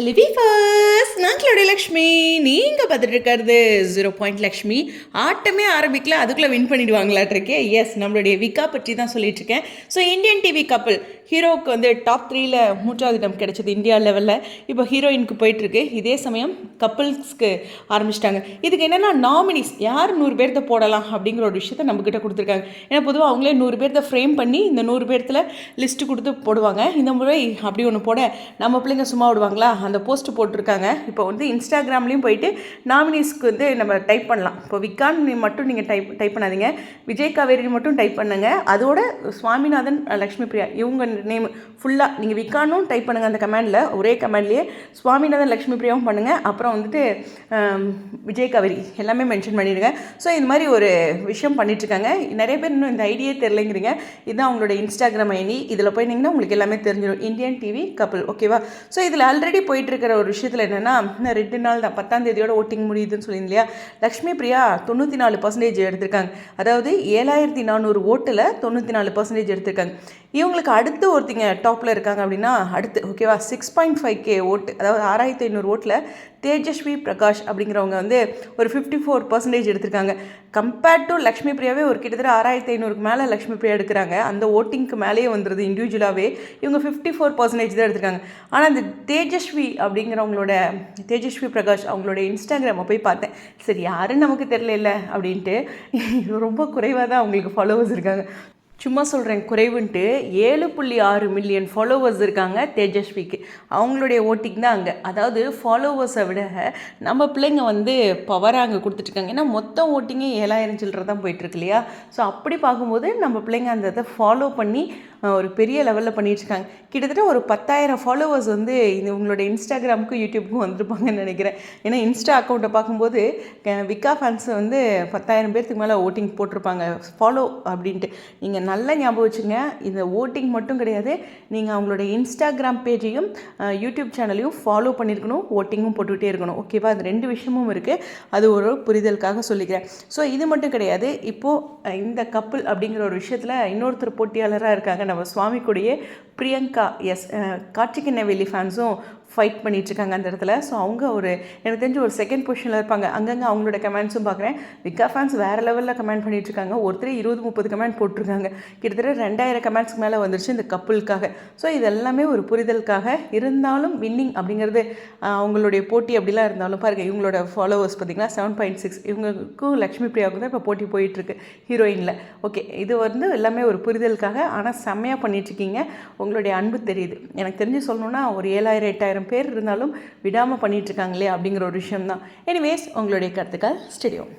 Hello வீஃபர்ஸ் நான் லக்ஷ்மி. நீங்கள் பார்த்துட்டு இருக்கிறது ஜீரோ பாயிண்ட் லக்ஷ்மி. ஆட்டமே ஆரம்பிக்கல அதுக்குள்ளே வின் பண்ணிடுவாங்களாட்டிருக்கே எஸ் நம்மளுடைய விக்கா பற்றி தான் சொல்லிட்டு இருக்கேன் ஸோ இந்தியன் டிவி கப்பல் ஹீரோவுக்கு வந்து டாப் த்ரீல மூன்றாவது இடம் கிடைச்சது இந்தியா லெவலில் இப்போ ஹீரோயினுக்கு போயிட்டுருக்கு. இதே சமயம் கப்புள்ஸ்க்கு ஆரம்பிச்சிட்டாங்க. இதுக்கு என்னென்னா நாமினிஸ் யார் நூறு பேர்த்த போடலாம் அப்படிங்கிற ஒரு விஷயத்த நம்மக்கிட்ட கொடுத்துருக்காங்க. ஏன்னா பொதுவாக அவங்களே நூறு பேர்த்த ஃப்ரேம் பண்ணி இந்த நூறு பேர்த்தில் லிஸ்ட்டு கொடுத்து போடுவாங்க. இந்த முறை அப்படி ஒன்று போட நம்ம பிள்ளைங்க சும்மா விடுவாங்களா? அந்த போஸ்ட் போட்டிருக்காங்க. இப்போ வந்து இன்ஸ்டாகிராம்லேயும் போயிட்டு நாமினிஸ்க்கு வந்து நம்ம டைப் பண்ணலாம். இப்போ விக்கான் மட்டும் நீங்கள் டைப் டைப் பண்ணாதீங்க. விஜய் காவேரி மட்டும் டைப் பண்ணுங்க. அதோட சுவாமிநாதன் லக்ஷ்மி பிரியா இவங்க நேம் ஃபுல்லாக நீங்கள் விக்கானும் டைப் பண்ணுங்கள் அந்த கமெண்டில் ஒரே கமெண்ட்லேயே சுவாமிநாதன் லக்ஷ்மி பிரியாவும் பண்ணுங்கள் அப்புறம் வந்துட்டு விஜய் கவரி எல்லாமே மென்ஷன் பண்ணிடுங்க. ஸோ இது மாதிரி ஒரு விஷயம் பண்ணிட்டுருக்காங்க. நிறைய பேர் இன்னும் இந்த ஐடியே தெரிலங்கிறீங்க இதுதான் அவங்களோட இன்ஸ்டாகிராம் ஐடி இதில் போயிட்டீங்கன்னா உங்களுக்கு எல்லாமே தெரிஞ்சிடும் இந்தியன் டிவி கப்பல் ஓகேவா ஸோ இதில் ஆல்ரெடி போயிட்டு இருக்கிற ஒரு விஷயத்தில் என்னென்னா இன்னும் ரெண்டு நாள் தான் பத்தாம் தேதியோட ஓட்டிங் முடியுதுன்னு சொல்லியிருந்தேன் இல்லையா? லக்ஷ்மி பிரியா தொண்ணூற்றி நாலு பர்சன்டேஜ் எடுத்திருக்காங்க. அதாவது ஏழாயிரத்தி நானூறு ஓட்டில் தொண்ணூற்றி நாலு பர்சன்டேஜ் எடுத்திருக்காங்க. இவங்களுக்கு அடுத்து அடுத்து ஒருத்தங்க டாப்பில் இருக்காங்க அப்படின்னா அடுத்து ஓகேவா சிக்ஸ் பாயிண்ட் ஃபைவ் கே ஓட்டு அதாவது ஆறாயிரத்தி ஐநூறு ஓட்டில் தேஜஸ்வி பிரகாஷ் அப்படிங்கிறவங்க வந்து ஒரு ஃபிஃப்டி ஃபோர் பர்சன்டேஜ் எடுத்திருக்காங்க. கம்பேர்ட் டு லக்ஷ்மி பிரியாவே ஒரு கிட்டத்தட்ட ஆறாயிரத்தி ஐநூறுக்கு மேலே லக்ஷ்மி பிரியா எடுக்கிறாங்க. அந்த ஓட்டிங்க்கு மேலேயே வந்துடுது இண்டிவிஜுவலாகவே இவங்க ஃபிஃப்டி ஃபோர் பர்சன்டேஜ் தான் எடுத்திருக்காங்க. ஆனால் இந்த தேஜஸ்வி அப்படிங்கிறவங்களோட தேஜஸ்வி பிரகாஷ் அவங்களோட இன்ஸ்டாகிராமை போய் பார்த்தேன். சரி யாருன்னு நமக்கு தெரியல அப்படின்ட்டு. ரொம்ப குறைவாக தான் அவங்களுக்கு ஃபாலோவர்ஸ் இருக்காங்க. சும்மா சொல்கிறேன் குறைவுன்ட்டு ஏழு புள்ளி ஆறு மில்லியன் ஃபாலோவர்ஸ் இருக்காங்க தேஜஸ்விக்கு. அவங்களுடைய ஓட்டிங் தான் அங்கே. அதாவது ஃபாலோவர்ஸை விட நம்ம பிள்ளைங்க வந்து பவராக அங்கே கொடுத்துட்ருக்காங்க. ஏன்னா மொத்த ஓட்டிங்கே ஏழாயிரம் சில்லற தான் போயிட்டுருக்கு இல்லையா? ஸோ அப்படி பார்க்கும்போது நம்ம பிள்ளைங்க அந்த இதை ஃபாலோ பண்ணி ஒரு பெரிய லெவலில் பண்ணிகிட்ருக்காங்க கிட்டத்தட்ட ஒரு பத்தாயிரம் ஃபாலோவர்ஸ் வந்து இது உங்களோட இன்ஸ்டாகிராமுக்கும் யூடியூப்புக்கும் வந்திருப்பாங்கன்னு நினைக்கிறேன். ஏன்னா இன்ஸ்டா அக்கௌண்ட்டை பார்க்கும்போது விக்கா ஃபேன்ஸ் வந்து பத்தாயிரம் பேர்த்துக்கு மேலே ஓட்டிங் போட்டிருப்பாங்க. ஃபாலோ அப்படின்ட்டு. நீங்கள் நல்லா ஞாபகம் வச்சுங்க இந்த ஓட்டிங் மட்டும் கிடையாது. நீங்கள் அவங்களோட இன்ஸ்டாகிராம் பேஜையும் யூடியூப் சேனலையும் ஃபாலோ பண்ணியிருக்கணும் ஓட்டிங்கும் போட்டுக்கிட்டே இருக்கணும். ஓகேவா அது ரெண்டு விஷயமும் இருக்குது அது ஒரு புரிதலுக்காக சொல்லிக்கிறேன். ஸோ இது மட்டும் கிடையாது. இப்போது இந்த கப்பல் அப்படிங்கிற ஒரு விஷயத்தில் இன்னொருத்தர் போட்டியாளராக இருக்காங்க. நம்ம சுவாமி கூடயே பிரியங்கா எஸ் கார்த்திக் நெவேலி ஃபேன்ஸும் ஃபைட் பண்ணிகிட்ருக்காங்க அந்த இடத்துல. ஸோ அவங்க ஒரு எனக்கு தெரிஞ்சு ஒரு செகண்ட் பொசிஷனில் இருப்பாங்க. அங்கங்கே அவங்களோட கமெண்ட்ஸும் பார்க்குறேன் விக்கா ஃபேன்ஸ் வேறு லெவலில் கமெண்ட் பண்ணிகிட்ருக்காங்க ஒருத்தர் இருபது முப்பது கமெண்ட் போட்டிருக்காங்க. கிட்டத்தட்ட ரெண்டாயிரம் கமெண்ட்ஸ்க்கு மேலே வந்துருச்சு இந்த கப்புளுக்காக ஸோ இது எல்லாமே ஒரு புரிதலுக்காக இருந்தாலும் வின்னிங் அப்படிங்கிறது அவங்களுடைய போட்டி அப்படிலாம் இருந்தாலும் பாருங்கள் இவங்களோட ஃபாலோவர்ஸ் பார்த்தீங்கன்னா செவன் பாயிண்ட் சிக்ஸ் இவங்களுக்கும் லக்ஷ்மி பிரியாவுக்கு தான் இப்போ போட்டி போயிட்டுருக்கு ஹீரோயினில் ஓகே இது வந்து எல்லாமே ஒரு புரிதலுக்காக ஆனால் செம்மையாக பண்ணிகிட்ருக்கீங்க உங்களுடைய அன்பு தெரியுது. எனக்கு தெரிஞ்சு சொல்லணுன்னா ஒரு ஏழாயிரம் எட்டாயிரம் பேர் இருந்தாலும் விடாமல் பண்ணிகிட்ருக்காங்களே அப்படிங்கிற ஒரு விஷயம் தான் எனிவேஸ் உங்களுடைய கருத்துக்கள் ஸ்டெடியோம்